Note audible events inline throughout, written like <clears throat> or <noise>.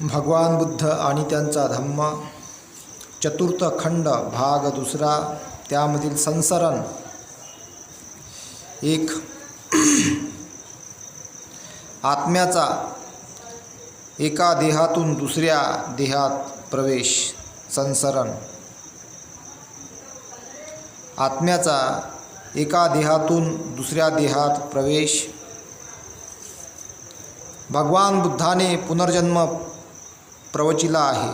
भगवान बुद्ध आणि त्यांचा धम्म. चतुर्थ खंड भाग दुसरा त्यामधील संसरण. एक. आत्म्याचा एका देहातून दुसऱ्या देहात प्रवेश संसरण. आत्म्याचा एका देहातून दुसऱ्या देहात प्रवेश. भगवान बुद्धाने पुनर्जन्म प्रवचिला आहे.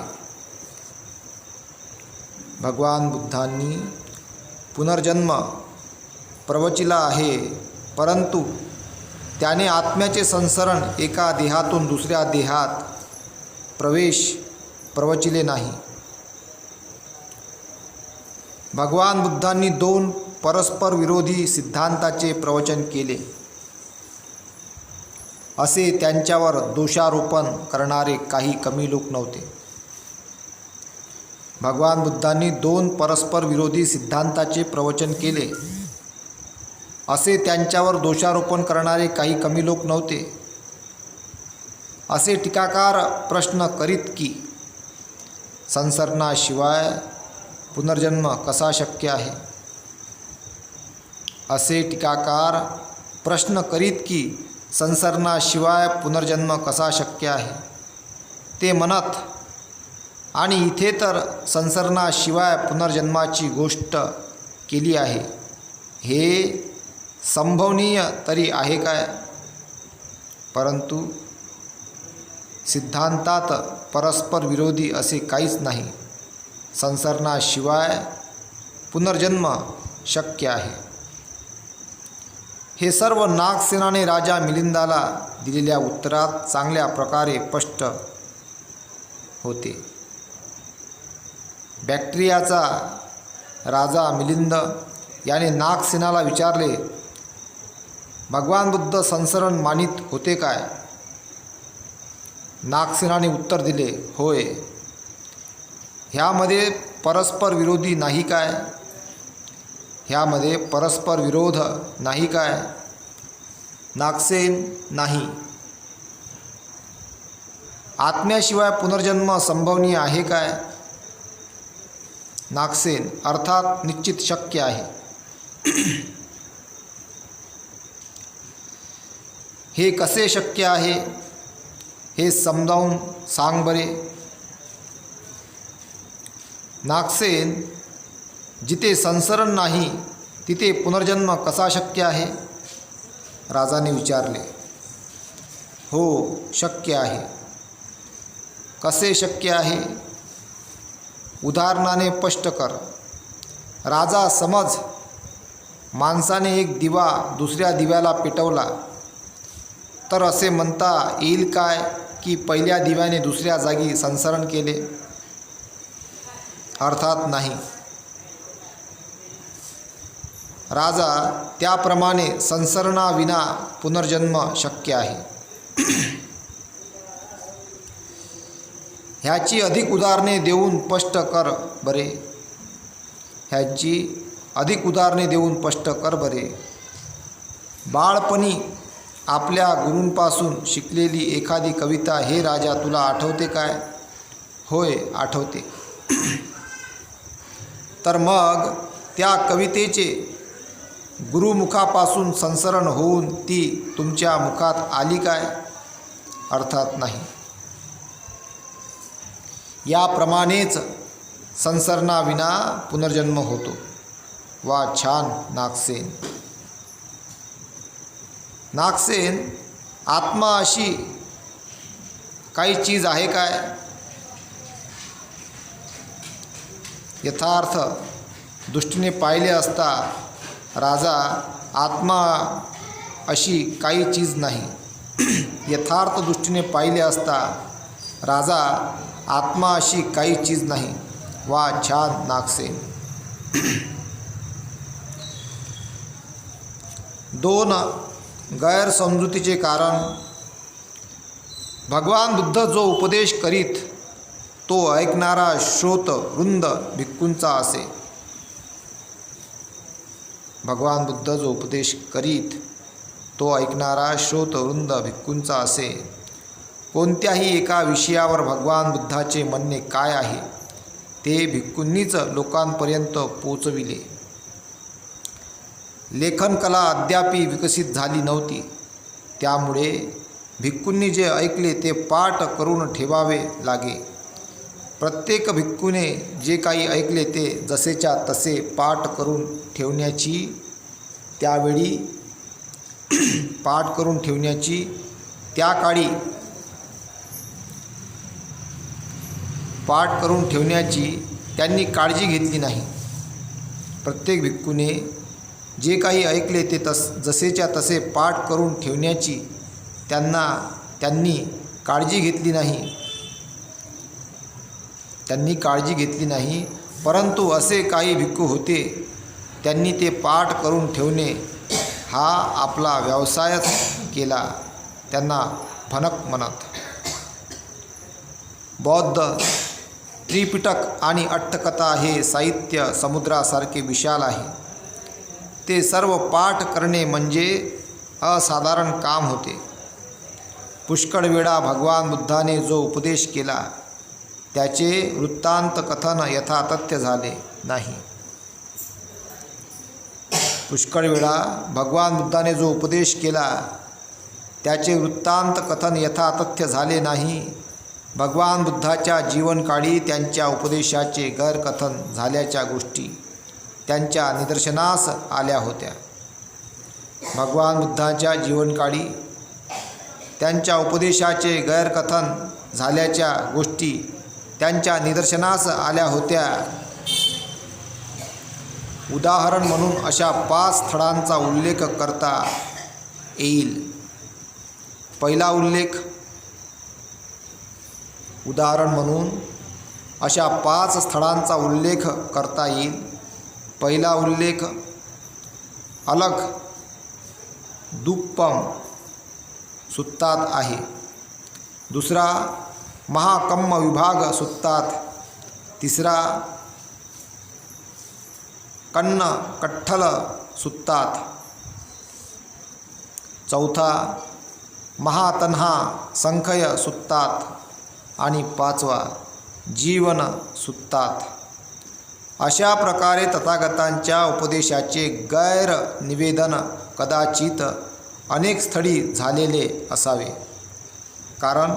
भगवान बुद्धांनी पुनर्जन्म प्रवचिला आहे परंतु त्याने आत्म्याचे संसरण एका देहातून दुसऱ्या देहात प्रवेश प्रवचिले नाही. भगवान बुद्धांनी दोन परस्पर विरोधी सिद्धांताचे प्रवचन केले. असे त्यांच्यावर दोषारोपण करणारे काही कमी लोक नव्हते. भगवान बुद्धांनी दोन परस्पर विरोधी सिद्धांताचे प्रवचन केले. असे त्यांच्यावर दोषारोपण करणारे काही कमी लोक नव्हते. असे टीकाकार प्रश्न करीत की संसरणाशिवाय पुनर्जन्म कसा शक्य आहे? असे टीकाकार प्रश्न करीत की संसरणाशिवाय पुनर्जन्म कसा शक्य आहे? ते म्हणत आणि इथे तर संसरणाशिवाय पुनर्जन्माची गोष्ट केली आहे. हे संभवनीय तरी आहे काय? परंतु सिद्धांतात परस्पर विरोधी असे काहीच नाही. संसरणाशिवाय पुनर्जन्म शक्य आहे. हे सर्व नागसेनाने राजा मिलिंदाला दिलेल्या उत्तरात चांगल्या प्रकारे स्पष्ट होते. बॅक्टेरियाचा राजा मिलिंद याने नागसेनाला विचारले भगवान बुद्ध संसरण मानित होते काय? नागसेनाने उत्तर दिले होय. ह्यामध्ये परस्पर विरोधी नाही काय? ह्यामध्ये परस्पर विरोध नाही काय? नागसेन नाही. आत्म्याशिवाय पुनर्जन्म संभवनीय आहे काय? नागसेन अर्थात निश्चित शक्य आहे. <clears throat> हे कसे शक्य आहे? हे समजावून सांग बरे. नागसेन जिथे संसरण नाही तिथे पुनर्जन्म कसा शक्य आहे? राजाने विचारले. हो शक्य आहे. कसे शक्य आहे? उदाहरणाने स्पष्ट कर. राजा समज माणसाने एक दिवा दुसऱ्या दिव्याला पेटवला. तर असे म्हणता येईल काय की पहिल्या दिव्याने दुसऱ्या जागी संसरण केले? अर्थात नाही. राजा त्याप्रमाणे संसरणाविना पुनर्जन्म शक्य आहे. <clears throat> ह्याची अधिक उदाहरणे देऊन स्पष्ट कर बरे. ह्याची अधिक उदाहरणे देऊन स्पष्ट कर बरे. बाळपणी आपल्या गुरूंपासून शिकलेली एखादी कविता हे राजा तुला आठवते काय? होय आठवते. <clears throat> तर मग त्या कवितेचे गुरुमुखापासून संसरण होऊन ती तुमच्या मुखात आली काय? अर्थात नाही. याप्रमाणेच संसरणाविना पुनर्जन्म होतो. वा छान नागसेन. नागसेन आत्मा अशी काही चीज आहे काय? यथार्थ दृष्टीने पाहिले असता राजा आत्मा अशी काही चीज नाही. यथार्थ दृष्टीने पाहिले असता राजा आत्मा अशी काही चीज नाही. वा छान नागसेन दोन गैरसमजुतीचे कारण. भगवान बुद्ध जो उपदेश करीत तो ऐकणारा श्रोत वृंद भिक्कूंचा असे. भगवान बुद्ध जो उपदेश करीत तो ऐकणारा श्रोतवृंद भिक्कूंचा असे कोणत्याही एका विषयावर भगवान बुद्धाचे म्हणणे काय आहे ते भिक्खूंनीच लोकांपर्यंत पोचविले. लेखनकला अद्यापी विकसित झाली नव्हती. त्यामुळे भिक्खूंनी जे ऐकले ते पाठ करून ठेवावे लागे. प्रत्येक भिक्खूने जे काही ऐकले ते जसेच्या तसे पाठ करून ठेवण्याची त्यावेळी <clears throat> पाठ करून ठेवण्याची त्या काळी पाठ करून ठेवण्याची त्यांनी काळजी घेतली नाही. प्रत्येक भिक्खूने जे काही ऐकले ते तस जसेच्या तसे पाठ करून ठेवण्याची त्यांना त्यांनी काळजी घेतली नाही. त्यांनी काळजी घेतली नाही परंतु असे काही भिक्खू होते त्यांनी ते पाठ करून ठेवणे हा आपला व्यवसायच केला त्यांना फनक म्हणत. बौद्ध त्रिपिटक आणि अट्टकथा हे साहित्य समुद्रासारखे विशाल आहे. ते सर्व पाठ करणे म्हणजे असाधारण काम होते. पुष्कळ वेळा भगवान बुद्धाने जो उपदेश केला त्याचे वृत्तांत कथन यथातथ्य झाले नाही. पुष्कळ वेळा भगवान बुद्धाने जो उपदेश केला त्याचे वृत्तांत कथन यथातथ्य झाले नाही. भगवान बुद्धाच्या जीवनकाळी त्यांच्या उपदेशाचे गैरकथन झाल्याच्या गोष्टी त्यांच्या निदर्शनास आल्या होत्या. भगवान बुद्धाच्या जीवनकाळी त्यांच्या उपदेशाचे गैरकथन झाल्याच्या गोष्टी त्यांच्या निदर्शनास आल्या होत्या. उदाहरण म्हणून अशा पाच स्थळांचा उल्लेख करता येईल. पहिला उल्लेख उदाहरण म्हणून अशा पाच स्थळांचा उल्लेख करता येईल. पहिला उल्लेख अलग दुप्पम सुत्तात आहे. दुसरा महाकम्म विभाग सुत्तात. तिसरा कन्न कठ्ठल सुत्तात. चौथा महातन्हा संखय सुत्तात. आणि पाचवा जीवन सुत्तात. अशा प्रकारे तथागतांच्या उपदेशाचे गैर निवेदन कदाचित अनेक स्थळी झालेले असावे. कारण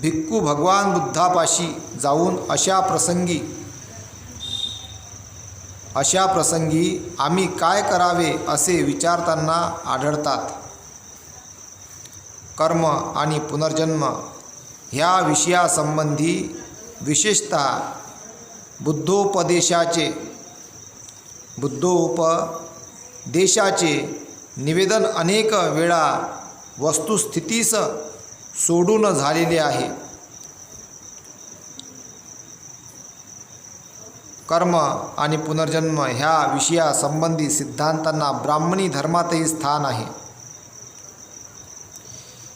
भिक्खू भगवान बुद्धापाशी जाऊन अशा प्रसंगी अशा प्रसंगी आम्ही काय करावे असे विचारताना आढळतात. कर्म आणि पुनर्जन्म ह्या विषयासंबंधी विशेषत बुद्धोपदेशाचे बुद्धोपदेशाचे निवेदन अनेक वेळा वस्तुस्थितीस सोडून झालेले आहे. कर्म आणि पुनर्जन्म ह्या विषयासंबंधी सिद्धांतांना ब्राह्मणी धर्मातही स्थान आहे.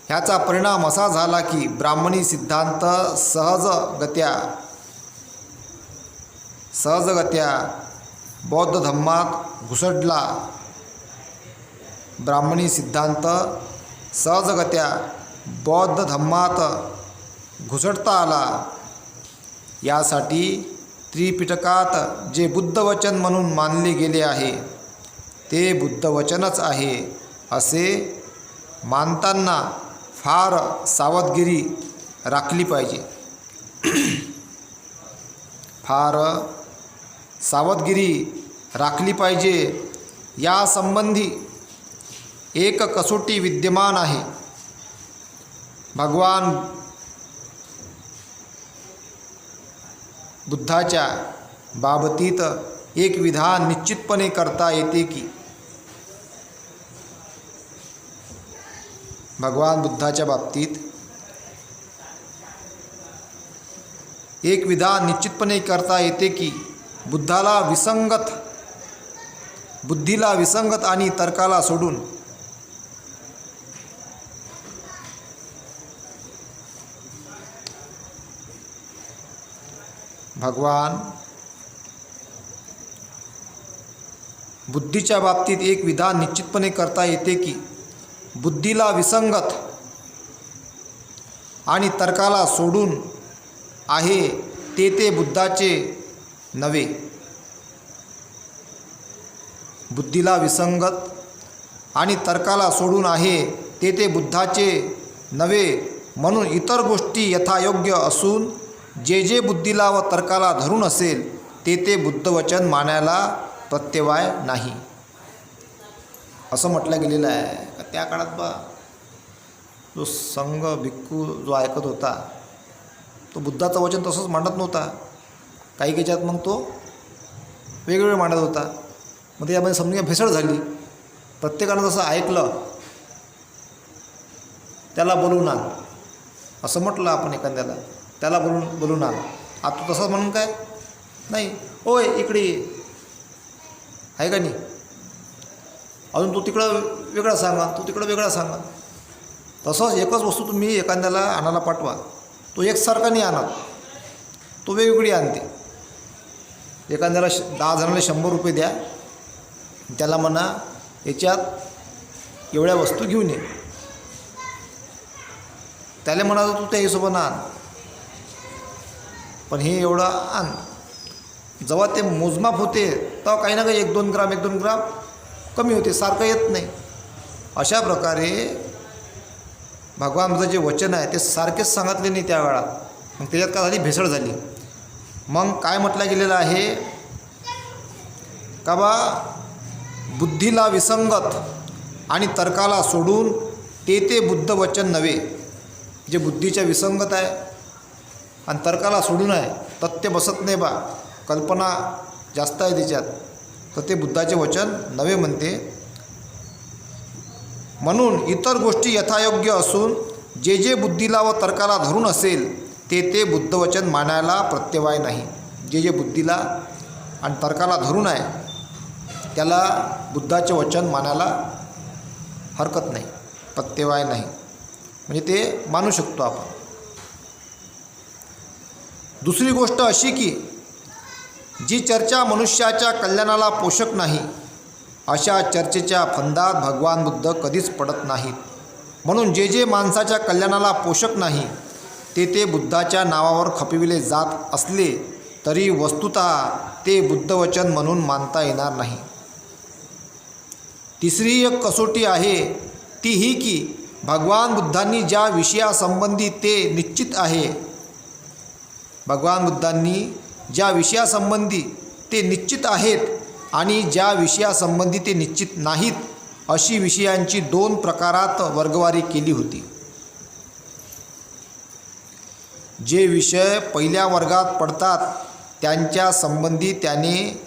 ह्याचा परिणाम असा झाला की ब्राह्मणी सिद्धांत सहजगत्या सहजगत्या बौद्ध धम्मात घुसडला. ब्राह्मणी सिद्धांत सहजगत्या बौद्ध धम्मात घुसडता आला. यासाठी त्रिपिटकात जे बुद्धवचन म्हणून मानले गेले आहे ते बुद्धवचनच आहे असे मानताना फार सावधगिरी राखली पाहिजे. फार सावधगिरी राखली पाहिजे. यासंबंधी एक कसोटी विद्यमान आहे. भगवान बुद्धाच्या बाबतीत एक विधान निश्चितपणे करता येते की भगवान बुद्धाच्या बाबतीत एक विधान निश्चितपणे करता येते की बुद्धाला विसंगत बुद्धीला विसंगत आणि तर्काला सोडून भगवान बुद्धीच्या बाबतीत एक विधान निश्चितपणे करता येते की बुद्धीला विसंगत आणि तर्काला सोडून आहे ते ते बुद्धाचे नव्हे. बुद्धीला विसंगत आणि तर्काला सोडून आहे ते ते बुद्धाचे नव्हे म्हणून इतर गोष्टी यथायोग्य असून जे जे बुद्धीला व तर्काला धरून असेल ते ते बुद्धवचन मानायला प्रत्यवाय नाही. असं म्हटलं गेलेलं आहे. का त्या काळात बा जो संघ भिक्खू जो ऐकत होता तो बुद्धाचं वचन तसंच मांडत नव्हता. काही याच्यात मग तो वेगवेगळे मांडत होता. मग त्यामध्ये समजा भेसळ झाली. प्रत्येकानं जसं ऐकलं त्याला बोलवणार असं म्हटलं आपण एखाद्याला. त्याला बोलून बोलून आण आता तू तसाच म्हणून काय? नाही. ओय इकडे ये. आहे का नाही? अजून तू तिकडं वेगळा सांगा तू तिकडं वेगळा सांगा. तसंच एकच वस्तू तुम्ही एखाद्याला आणायला पाठवा. तो एकसारखा नाही आणत. तो वेगवेगळी आणते. एखाद्याला श दहा जणांना शंभर रुपये द्या. त्याला म्हणा याच्यात एवढ्या वस्तू घेऊन ये. त्याला म्हणाल तू त्या हिशोबानं आण. पण हे एवढं आण. जेव्हा ते मोजमाप होते तेव्हा काही ना काही एक दोन ग्राम एक दोन ग्राम कमी होते सारखं येत नाही. अशा प्रकारे भगवानचं जे वचन आहे ते सारखेच सांगितले नाही त्या वेळात मग त्याच्यात काय झाली? भेसळ झाली. मग काय म्हटलं गेलेलं आहे? का बा बुद्धीला विसंगत आणि तर्काला सोडून ते ते बुद्ध वचन नव्हे. जे बुद्धीच्या विसंगत आहे आणि तर्काला सोडून आहे तथ्य बसत नाही बा. कल्पना जास्त आहे त्याच्यात तर ते बुद्धाचे वचन नवे म्हणते. म्हणून इतर गोष्टी यथायोग्य असून जे जे बुद्धीला व तर्काला धरून असेल ते ते बुद्धवचन मानायला प्रत्यवाय नाही. जे जे बुद्धीला आणि तर्काला धरून आहे त्याला बुद्धाचे वचन मानायला हरकत नाही. प्रत्यवाय नाही. म्हणजे ते मानू शकतो आपण. दुसरी गोष्ट अशी की जी चर्चा मनुष्याच्या कल्याणाला पोषक नाही अशा चर्चेच्या फंदात भगवान बुद्ध कधीच पडत नाहीत. म्हणून जे जे माणसाच्या कल्याणाला पोषक नाही ते ते बुद्धाच्या नावावर खपविले जात असले तरी वस्तुत ते बुद्धवचन म्हणून मानता येणार नाही. तिसरी एक कसोटी आहे ती ही की भगवान बुद्धांनी ज्या विषयासंबंधी ते निश्चित आहे भगवान बुद्धांनी ज्या विषयासंबंधी ते निश्चित आहेत आणि ज्या विषयासंबंधी ते निश्चित नाहीत अशी विषयांची दोन प्रकारात वर्गवारी केली होती. जे विषय पहिल्या वर्गात पडतात त्यांच्या संबंधी त्याने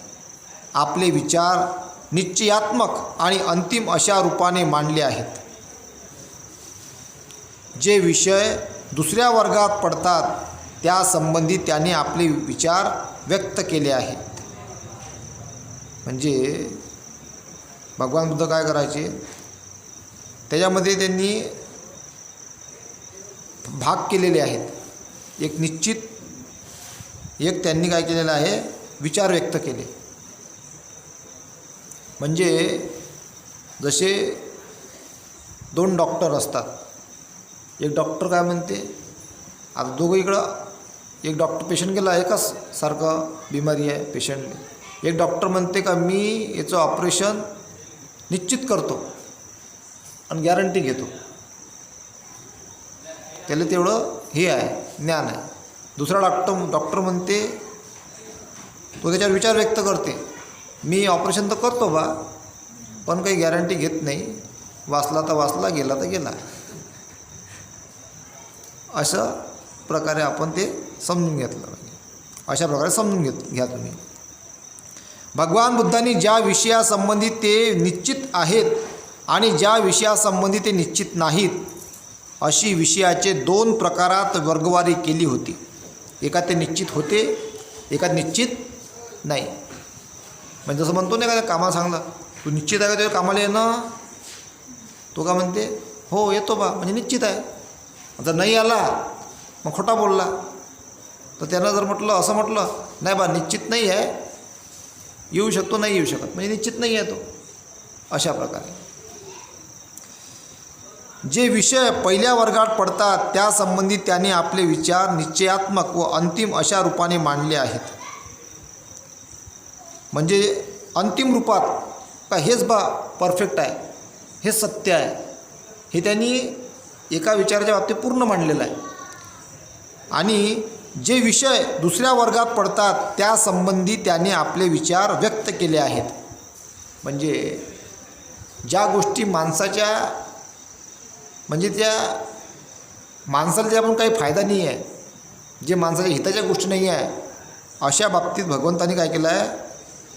आपले विचार निश्चयात्मक आणि अंतिम अशा रूपाने मांडले आहेत. जे विषय दुसऱ्या वर्गात पडतात त्यासंबंधी त्याने आपले विचार व्यक्त केले आहेत. म्हणजे भगवान बुद्ध काय करायचे? त्याच्यामध्ये त्यांनी भाग केलेले आहेत. एक निश्चित एक त्यांनी काय केलेलं आहे? विचार व्यक्त केले. म्हणजे जसे दोन डॉक्टर असतात. एक डॉक्टर काय म्हणते? आता दोघं इकडं एक डॉक्टर पेशंट गेला एकाच सारखं बिमारी आहे पेशंटने एक डॉक्टर म्हणते का मी याचं ऑपरेशन निश्चित करतो आणि गॅरंटी घेतो. त्याला तेवढं हे आहे ज्ञान आहे. दुसरा डॉक्टर डॉक्टर म्हणते तो त्याच्यावर विचार व्यक्त करते. मी ऑपरेशन तर करतो बा पण काही गॅरंटी घेत नाही. वाचला तर वाचला गेला तर गेला. अशा प्रकारे आपण ते समजून घेतलं पाहिजे. अशा प्रकारे समजून घेत घ्या तुम्ही. भगवान बुद्धांनी ज्या विषयासंबंधी ते निश्चित आहेत आणि ज्या विषयासंबंधी ते निश्चित नाहीत अशी विषयाचे दोन प्रकारात वर्गवारी केली होती. एका ते निश्चित होते एका निश्चित नाही. म्हणजे जसं म्हणतो नाही का कामाला सांगलं तू निश्चित आहे का तुझ्या कामाला येणं? तो का म्हणते हो येतो बा. म्हणजे निश्चित आहे. जर नाही आला मग खोटा बोलला. तर त्यानं जर म्हटलं असं म्हटलं नाही बा निश्चित नाही आहे. येऊ शकतो नाही येऊ शकत. म्हणजे निश्चित नाही आहे तो. अशा प्रकारे. जे विषय पहिल्या वर्गात पडतात त्यासंबंधी त्याने आपले विचार निश्चयात्मक व अंतिम अशा रूपाने मांडले आहेत. म्हणजे अंतिम रूपात का हेच बा परफेक्ट आहे. हे सत्य आहे. हे त्यांनी एका विचाराच्या बाबतीत पूर्ण मांडलेलं आहे. आणि जे विषय दुसऱ्या वर्गात पडतात त्यासंबंधी त्याने आपले विचार व्यक्त केले आहेत. म्हणजे ज्या गोष्टी माणसाच्या म्हणजे त्या माणसाला जे काही फायदा नाही आहे जे माणसाच्या हिताच्या गोष्टी नाही आहे अशा बाबतीत भगवंतानी काय केलं आहे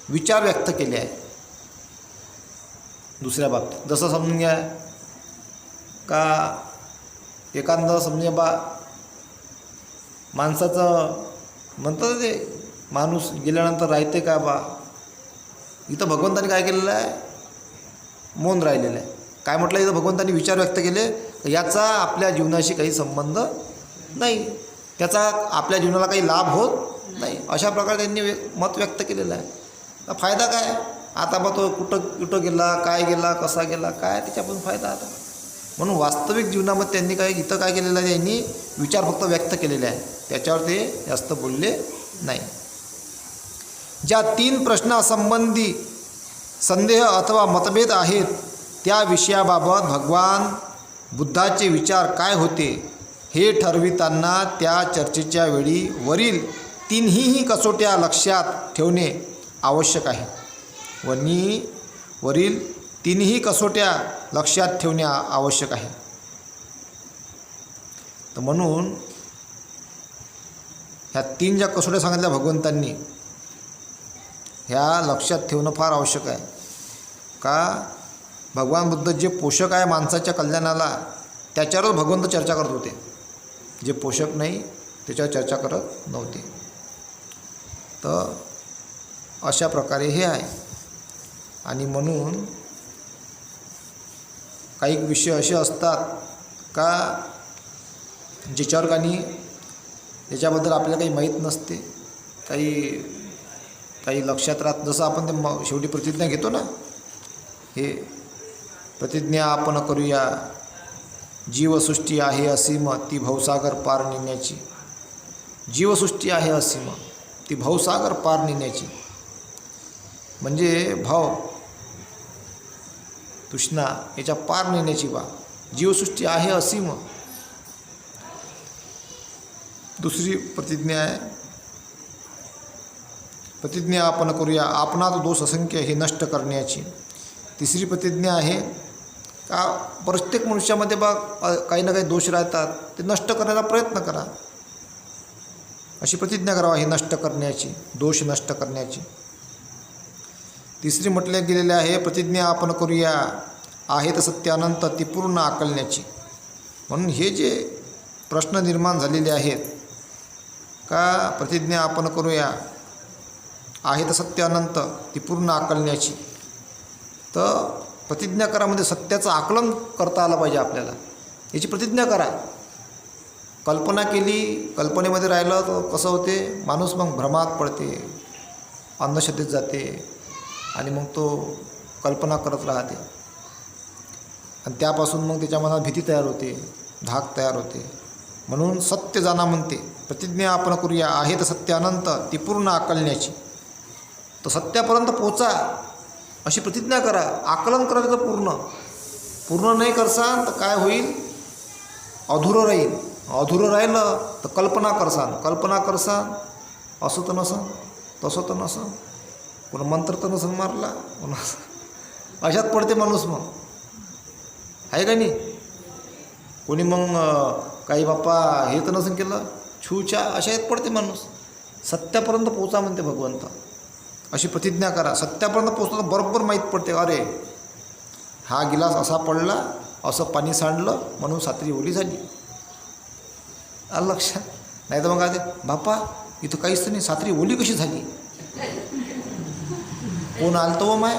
विचार व्यक्त केले आहे दुसऱ्या बाबतीत. जसं समजून घ्या का एखादं समजा बा माणसाचं म्हणतात ते माणूस गेल्यानंतर राहते का बा? इथं भगवंतानी काय केलेलं आहे? मौन राहिलेलं आहे. काय म्हटलं? इथं भगवंतानी विचार व्यक्त केले तर याचा आपल्या जीवनाशी काही संबंध नाही. त्याचा आपल्या जीवनाला काही लाभ होत नाही. अशा प्रकारे त्यांनी व्य मत व्यक्त केलेलं आहे. फायदा काय? आता बा तो कुठं कुठं गेला काय गेला कसा गेला काय? त्याच्यापासून फायदा आता. म्हणून वास्तविक जीवनामध्ये त्यांनी काय इथं काय केलेलं आहे त्यांनी विचार फक्त व्यक्त केलेले आहे त्याच्यावर ते जास्त बोलले नाही. ज्या तीन प्रश्नासंबंधी संदेह अथवा मतभेद आहेत त्या विषयाबाबत भगवान बुद्धाचे विचार काय होते हे ठरविताना त्या चर्चेच्या वेळी वरील तीनही कसोट्या लक्षात ठेवणे आवश्यक आहे. वनी वरील तीनही कसोट्या लक्षात ठेवणे आवश्यक आहे. तर म्हणून ह्या तीन ज्या कसोट्या सांगितल्या भगवंतांनी ह्या लक्षात ठेवणं फार आवश्यक आहे. का? भगवान बुद्ध जे पोषक आहे माणसाच्या कल्याणाला त्याच्यावरच भगवंत चर्चा करत होते. जे पोषक नाही त्याच्यावर चर्चा करत नव्हते. तर अशा प्रकारे हे आहे. आणि म्हणून काही विषय असे असतात का ज्याच्यावर काही त्याच्याबद्दल आपल्याला काही माहीत नसते? काही काही लक्षात राहत जसं आपण ते म शेवटी प्रतिज्ञा घेतो ना हे प्रतिज्ञा आपण करूया. जीवसृष्टी आहे असीम ती भवसागर पार नेण्याची. जीवसृष्टी आहे असीम ती भवसागर पार नेण्याची. म्हणजे भाव तृष्णा याच्या पार नेण्याची बा जीवसृष्टी आहे असीम. दुसरी प्रतिज्ञा आहे. प्रतिज्ञा आपण करूया. आपणात दोष असंख्य हे नष्ट करण्याची. तिसरी प्रतिज्ञा आहे का प्रत्येक मनुष्यामध्ये बा काही ना काही दोष राहतात. ते नष्ट करण्याचा प्रयत्न करा. अशी प्रतिज्ञा करावा हे नष्ट करण्याची. दोष नष्ट करण्याची. तिसरी म्हटले गेलेले आहे प्रतिज्ञा आपण करूया. आहे सत्य अनंत ती पूर्ण आकलण्याची. म्हणून हे जे प्रश्न निर्माण झालेले आहेत का प्रतिज्ञा आपण करूया? आहे सत्य अनंत ती पूर्ण आकलण्याची. तर प्रतिज्ञा करा म्हणजे सत्याचं आकलन करता आलं पाहिजे आपल्याला. याची प्रतिज्ञा करा. कल्पना केली कल्पनेमध्ये राहिलं तर कसं होते? माणूस मग भ्रमात पडते अंधश्रद्धेत जाते. आणि मग तो कल्पना करत राहते. आणि त्यापासून मग त्याच्या मनात भीती तयार होते धाक तयार होते. म्हणून सत्य जाणा म्हणते. प्रतिज्ञा आपण करूया. आहे तर सत्य अनंत ती पूर्ण आकलण्याची. तर सत्यापर्यंत पोचा. अशी प्रतिज्ञा करा. आकलन करायचं पूर्ण. पूर्ण नाही करसान तर काय होईल? अधुरं राहील. अधुरं राहिलं तर कल्पना करसान. कल्पना करसान. असं तर नसं तसं तर नसं पुन्हा मंत्र तर नसन मारला. पुन्हा अशात पडते माणूस मग. आहे का नाही? कोणी मग काही बाप्पा हे तर नसन केलं छूच्या अशात पडते माणूस. सत्यापर्यंत पोचा म्हणते भगवंत. अशी प्रतिज्ञा करा. सत्यापर्यंत पोचलं तर बरोबर माहीत पडते. अरे हा गिलास असा पडला असं पाणी सांडलं म्हणून सात्री ओली झाली. आलं लक्षात? नाही तर मग काय ते बापा इथं काहीच नाही. सात्री ओली कशी झाली? कोण आलतो व माय?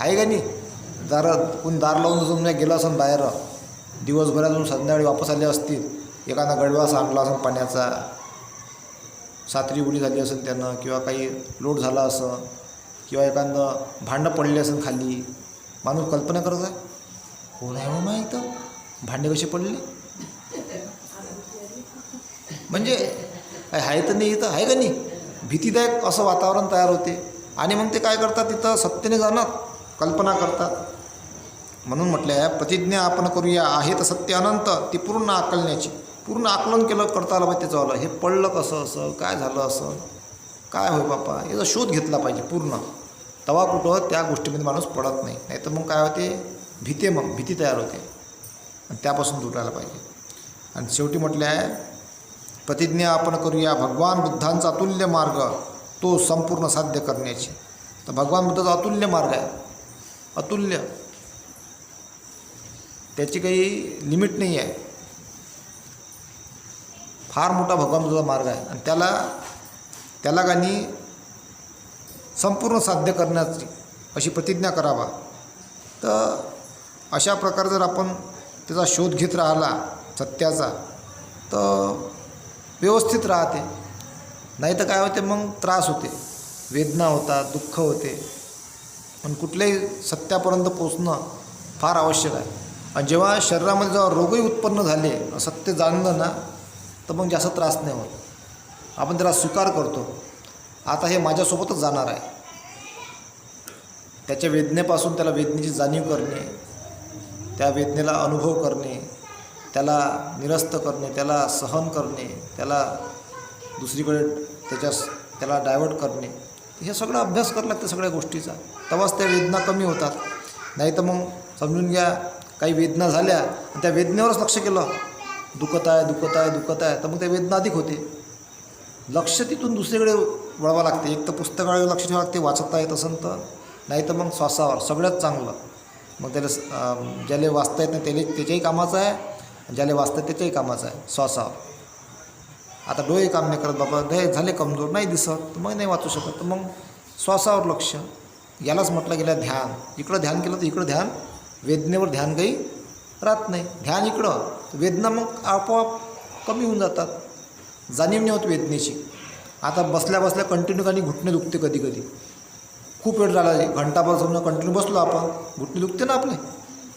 आहे का नाही? दार कोण दार लावून जसं गेला गेलं असं बाहेर दिवसभरातून संध्याकाळी वापस आले असतील. एखादा गडवास आणला असं पाण्याचा सात्री उडी झाली असेल त्यानं किंवा काही लोट झाला असं किंवा एखादं भांडं पडले असेल खाली. माणूस कल्पना करत आहे? कोण आहे हो माहीत भांडे कसे पडले? म्हणजे काय आहे तर नाही इथं? आहे का नाही? भीतीदायक असं वातावरण तयार होते. आणि मग ते काय करतात तिथं? सत्तेने जाणत कल्पना करतात. म्हणून म्हटल्या प्रतिज्ञा आपण करूया. आहे तर सत्य अनंत. ती पूर्ण आकलण्याची. पूर्ण आकलन केलं करता आलं पाहिजे त्याचं हे पडलं कसं असं? काय झालं असं? काय होय बापा? याचा शोध घेतला पाहिजे पूर्ण. तवा कुठं त्या गोष्टीमध्ये माणूस पडत नाही. नाही तर मग काय होते? भीते मग. भीती तयार होते. आणि त्यापासून तुटायला पाहिजे. आणि शेवटी म्हटलं आहे प्रतिज्ञा आपण करूया. भगवान बुद्धांचा अतुल्य मार्ग. तो संपूर्ण साध्य करण्याची. तर भगवान बुद्धाचा अतुल्य मार्ग आहे. अतुल्य. त्याची काही लिमिट नाही आहे. फार मोठा भगवान बुद्धाचा मार्ग आहे. आणि त्याला त्याला गाणी संपूर्ण साध्य करण्याची अशी प्रतिज्ञा करावा. तर अशा प्रकारे जर आपण त्याचा शोध घेत राहिला सत्याचा तर व्यवस्थित राहते. नाही तर काय होते मग त्रास होते. वेदना होतात दुःख होते. पण कुठल्याही सत्यापर्यंत पोचणं फार आवश्यक आहे. आणि जेव्हा शरीरामध्ये जेव्हा रोगही उत्पन्न झाले सत्य जाणलं ना तर मग जास्त त्रास नाही होत. आपण त्याला स्वीकार करतो. आता हे माझ्यासोबतच जाणार आहे. त्याच्या वेदनेपासून त्याला वेदनेची जाणीव करणे त्या वेदनेला अनुभव करणे त्याला निरस्त करणे त्याला सहन करणे त्याला दुसरीकडे त्याच्या त्याला डायवर्ट करणे. हे सगळं अभ्यास करावं लागतं सगळ्या गोष्टीचा. तेव्हाच त्या वेदना कमी होतात. नाही तर मग समजून घ्या काही वेदना झाल्या आणि त्या वेदनेवरच लक्ष केलं. दुखत आहे दुखत आहे दुखत आहे. तर मग त्या वेदना अधिक होते. लक्ष तिथून दुसरीकडे वळवा लागते. एक तर पुस्तकाकडे लक्ष ठेवावं लागते वाचता येत असेल तर. नाही तर मग श्वासावर सगळ्यात चांगलं. मग त्याला ज्याला वाचता येत नाही त्याला त्याच्याही कामाचं आहे ज्याला वाचता येत त्याच्याही कामाचं आहे श्वासावर. आता डोळे काम नाही करत बाबा डोळे झाले कमजोर नाही दिसत तर मग नाही वाचू शकत. तर मग श्वासावर लक्ष यालाच म्हटलं गेलं ध्यान. इकडं ध्यान केलं तर इकडं ध्यान वेदनेवर ध्यान काही राहत नाही. ध्यान इकडं वेदना मग आपोआप कमी होऊन जातात. जाणीव नाही होत वेदनेची. आता बसल्या बसल्या कंटिन्यू काही घुटणे दुखते कधी कधी. खूप वेळ झाला घंटाभर समजा कंटिन्यू बसलो आपण घुटणे दुखते ना आपले?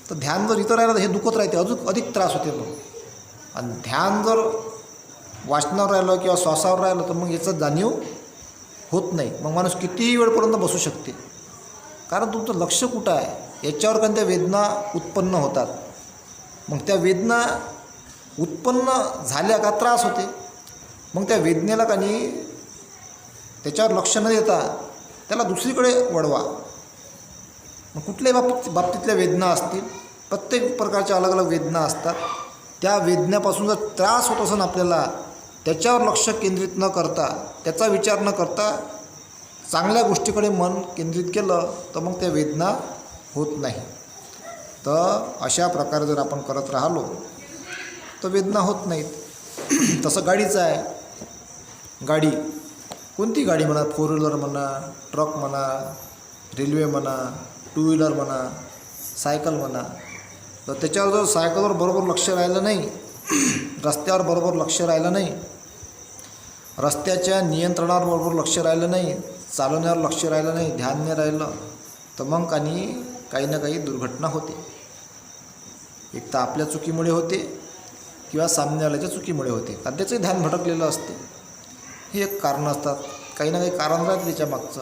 तर ध्यान जर इथं राहिलं तर हे दुखत राहते अजून अधिक त्रास होते मग. आणि ध्यान जर वाचनावर राहिलं किंवा श्वासावर राहिलं तर मग याचं जाणीव होत नाही. मग माणूस कितीही वेळपर्यंत बसू शकते? कारण तुमचं लक्ष कुठं आहे? याच्यावर कारण त्या वेदना उत्पन्न होतात. मग त्या वेदना उत्पन्न झाल्या का त्रास होते? मग त्या वेदनेला काही त्याच्यावर लक्ष न देता त्याला दुसरीकडे वळवा. मग कुठल्याही बाबतीत बाबतीतल्या वेदना असतील प्रत्येक प्रकारच्या अलग अलग वेदना असतात. त्या वेदनेपासून जर त्रास होत असेल आपल्याला त्याच्यावर लक्ष केंद्रित न करता त्याचा विचार न करता चांगल्या गोष्टीकडे मन केंद्रित केलं तर मग त्या वेदना होत नाही. तर अशा प्रकारे जर आपण करत राहिलो तर वेदना होत नाहीत. <clears throat> तसं गाडीचं आहे. गाडी कोणती गाडी म्हणा फोर व्हीलर म्हणा ट्रक म्हणा रेल्वे म्हणा टू व्हीलर म्हणा सायकल म्हणा तर त्याच्यावर जर सायकलवर बरोबर लक्ष राहिलं नाही रस्त्यावर बरोबर लक्ष राहिलं नाही. रस्त्याच्या नियंत्रणावर बरोबर लक्ष राहिलं नाही. चालवण्यावर लक्ष राहिलं नाही. ध्यान नाही राहिलं. तर मग काही काही ना काही दुर्घटना होते. एक तर आपल्या चुकीमुळे होते किंवा सामनेवाल्याच्या चुकीमुळे होते. कारण त्याचंही ध्यान भटकलेलं असते. हे एक कारण असतात. काही ना काही कारण राहते त्याच्या मागचं.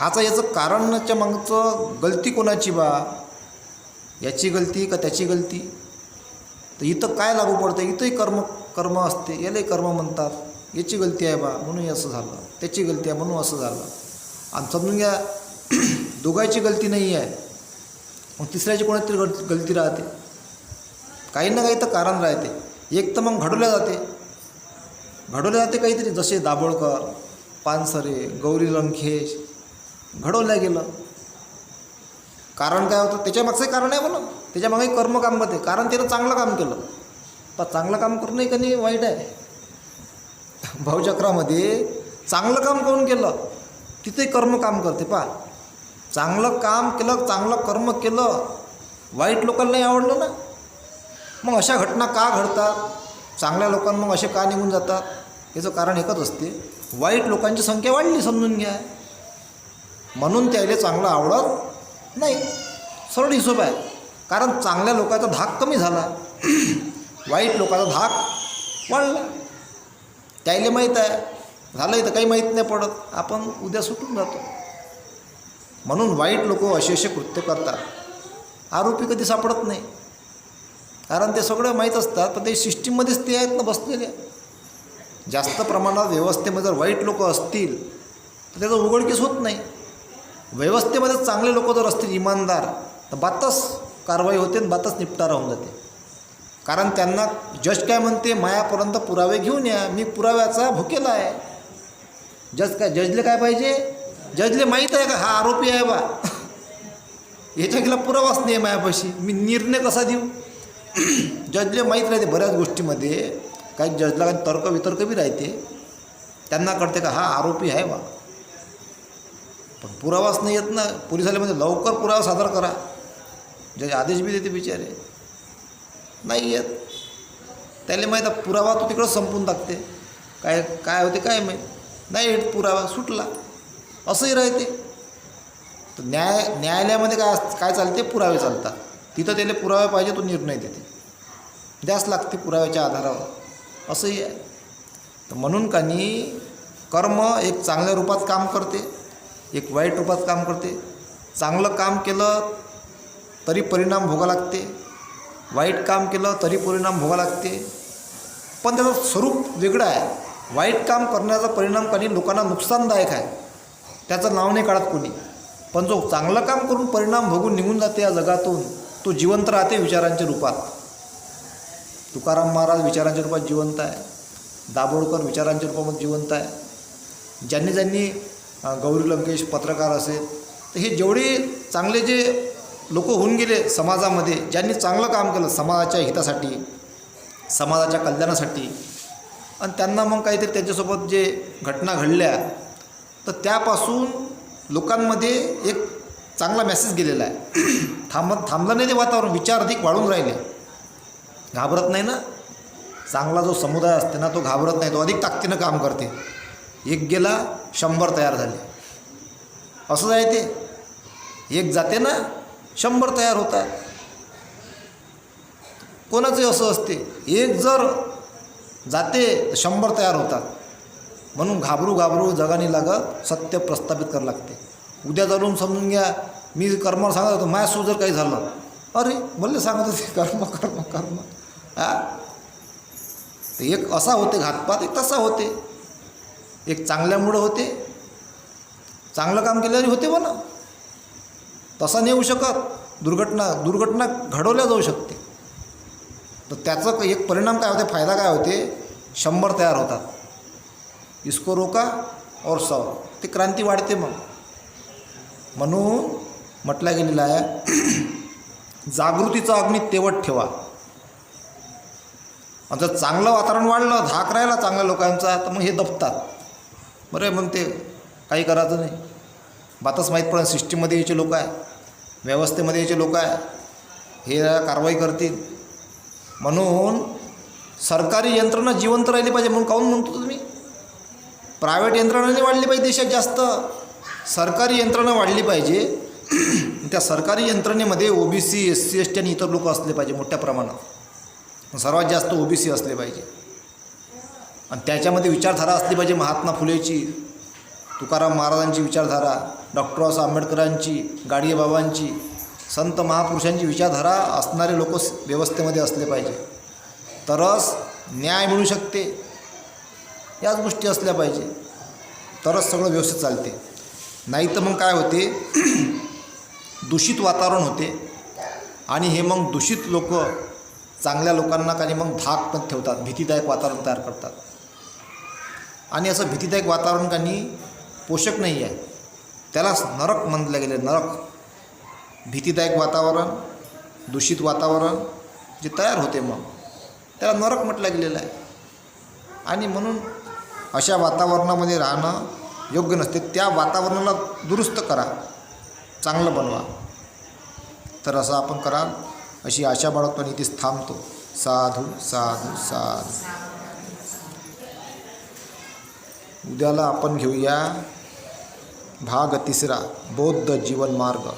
आता याचं कारणच्या मागचं गलती कोणाची बा? याची गलती का त्याची गलती? तर इथं काय लागू पडतं इथंही कर्म कर्म असते. यालाही कर्म म्हणतात. याची गलती आहे बा. म्हणून असं झालं. त्याची गलती आहे म्हणून असं झालं. आणि समजून घ्या <clears throat> दोघांची गलती नाही आहे. मग तिसऱ्याची कोणातरी गल गलती राहते. काही ना काही तर कारण राहते. एक तर मग घडवल्या जाते. घडवल्या जाते काहीतरी. जसे दाभोळकर पानसरे गौरी लंकेश. घडवल्या गेलं. कारण काय होतं? त्याच्यामागचंही कारण आहे म्हणून त्याच्यामागे कर्म काम करते कारण त्यानं चांगलं काम केलं. पण चांगलं काम करणंही का नाही? वाईट आहे. भाऊचक्रामध्ये चांगलं काम करून केलं? तिथे कर्म काम करते. पा चांगलं काम केलं चांगलं कर्म केलं. वाईट लोकांना नाही आवडलं ना? मग अशा घटना का घडतात? चांगल्या लोकांना मग असे का निघून जातात? याचं कारण एकच असते. वाईट लोकांची संख्या वाढली समजून घ्या. म्हणून त्याला चांगलं आवडत नाही सरळ हिशोब आहे. कारण चांगल्या लोकांचा धाक कमी झाला. <clears throat> वाईट लोकांचा धाक वाढला. त्याला माहीत आहे. झालं इथं काही माहीत नाही पडत. आपण उद्या सुटून जातो. म्हणून वाईट लोक असे असे कृत्य करतात. आरोपी कधी सापडत नाही. कारण ते सगळं माहीत असतात पण ते सिस्टीममध्येच ते आहेत ना बसलेले. जास्त प्रमाणात व्यवस्थेमध्ये जर वाईट लोक असतील तर त्याचं उघडकीस होत नाही. व्यवस्थेमध्ये चांगले लोक जर असतील इमानदार तर बातच कारवाई होते आणि बातच निपटारा होऊन जाते. कारण त्यांना जज काय म्हणते मायापर्यंत पुरावे घेऊन या मी पुराव्याचा भुकेला आहे. जज काय जजले काय पाहिजे? जजले माहीत आहे का? हा आरोपी आहे बा. याच्या गेला पुरावाच नाही आहे मायापाशी. मी निर्णय कसा देऊ? जजले माहीत राहते बऱ्याच गोष्टीमध्ये. काही जजला काही तर्क वितर्क बी राहते. त्यांना कळते का हा आरोपी आहे बा. पण पुरावाच नाही येत ना. पोलिसाला म्हणजे लवकर पुरावा सादर करा. ज्याचे आदेश बी देते बिचारे. नाही येत. त्याला माहीत आहे पुरावा तो तिकडं संपून टाकते. काय काय होते काय माहीत. नाही येत पुरावा सुटला. असंही राहते. तर न्याय न्यायालयामध्ये काय काय चालते? पुरावे चालतात. तिथं त्याला पुरावे पाहिजे तो निर्णय देते. द्यास लागते पुराव्याच्या आधारावर. असंही आहे. तर म्हणून का नाही कर्म एक चांगल्या रूपात काम करते. एक वाईट रूपात काम करते. चांगलं काम केलं तरी परिणाम भोगा लागते. वाईट काम केलं तरी परिणाम भोगा लागते. पण त्याचं स्वरूप वेगळं आहे. वाईट काम करण्याचा परिणाम काही लोकांना नुकसानदायक आहे. त्याचं नाव नाही काढत कोणी. पण जो चांगलं काम करून परिणाम भोगून निघून जाते या जगातून तो जिवंत राहते विचारांच्या रूपात. तुकाराम महाराज विचारांच्या रूपात जिवंत आहे. दाभोळकर विचारांच्या रूपामध्ये जिवंत आहे. ज्यांनी ज्यांनी गौरी लंकेश पत्रकार असेल. तर हे जेवढे चांगले जे लोक होऊन गेले समाजामध्ये ज्यांनी चांगलं काम केलं समाजाच्या हितासाठी समाजाच्या कल्याणासाठी आणि त्यांना मग काहीतरी त्यांच्यासोबत जे घटना घडल्या तर त्यापासून लोकांमध्ये एक चांगला मेसेज गेलेला आहे. थांबत थांबलं नाही ते वातावरण विचार अधिक वाढून राहिले. घाबरत नाही ना? चांगला जो समुदाय असते ना तो घाबरत नाही तो अधिक ताकदीनं काम करते. एक गेला शंभर तयार झाले. असंच आहे ते. एक जाते ना शंभर तयार होतात. कोणाचंही असं असते एक जर जाते तर शंभर तयार होतात. म्हणून घाबरू घाबरू जगाने लागत सत्य प्रस्थापित करावं लागते. उद्या जाऊन समजून घ्या मी कर्मावर सांगत होतो माझ्यासो जर काही झालं. अरे बोलले सांगत होते कर्म कर्म कर्म. हा? एक असा होते घातपात एक तसा होते. एक चांगल्यामुळं होते. चांगलं काम केल्याने होते म्हणा. तसा नाही होऊ शकत. दुर्घटना दुर्घटना घडवल्या जाऊ शकते. तर त्याचं एक परिणाम काय होते? फायदा काय होते? शंभर तयार होतात. इसको रोका और सौ ते क्रांती वाढते मग. म्हणून म्हटलं गेलेलं आहे <clears throat> जागृतीचा अग्नी तेवट ठेवा. आणि जर चांगलं वातावरण वाढलं धाक राहिला चांगल्या लोकांचा तर मग हे दबतात. बरं आहे म्हणते काही करायचं नाही. बातच माहीत पडेल सिस्टीममध्ये यायचे लोक आहे व्यवस्थेमध्ये यायचे लोक आहे. हे कारवाई करतील. म्हणून सरकारी यंत्रणा जिवंत राहिली पाहिजे म्हणून काहून म्हणतो तुम्ही? प्रायव्हेट यंत्रणाने वाढली पाहिजे देशात जास्त. सरकारी यंत्रणा वाढली पाहिजे. <clears throat> त्या सरकारी यंत्रणेमध्ये O B C S C S T आणि इतर लोक असले पाहिजे मोठ्या प्रमाणात. सर्वात जास्त ओ बी सी असले पाहिजे. आणि त्याच्यामध्ये विचारधारा असली पाहिजे महात्मा फुलेची तुकाराम महाराजांची विचारधारा डॉक्टर बाबासाहेब आंबेडकरांची गाडगे बाबांची संत महापुरुषांची विचारधारा असणारे लोक व्यवस्थेमध्ये असले पाहिजे. तरच न्याय मिळू शकते. याच गोष्टी असल्या पाहिजे. तरच सगळं व्यवस्थित चालते. नाही तर मग काय होते? <clears throat> दूषित वातावरण होते. आणि हे मग दूषित लोक चांगल्या लोकांना काही मग धाक पण ठेवतात. भीतीदायक वातावरण तयार करतात. आणि असं भीतीदायक वातावरण काही पोषक नाही आहे. त्यालाच नरक म्हटलं गेलं नरक. भीतीदायक वातावरण दूषित वातावरण जे तयार होते मग त्याला नरक म्हटलं गेलेलं आहे. आणि म्हणून अशा वातावरणामध्ये राहणं योग्य नसते. त्या वातावरणाला दुरुस्त करा. चांगलं बनवा. तर असं आपण कराल. अशी आशा बाळगतो आणि इथेच थांबतो. साधू साधू साधू. उद्याला आपण घेऊया भाग तिसरा बौद्ध जीवनमार्ग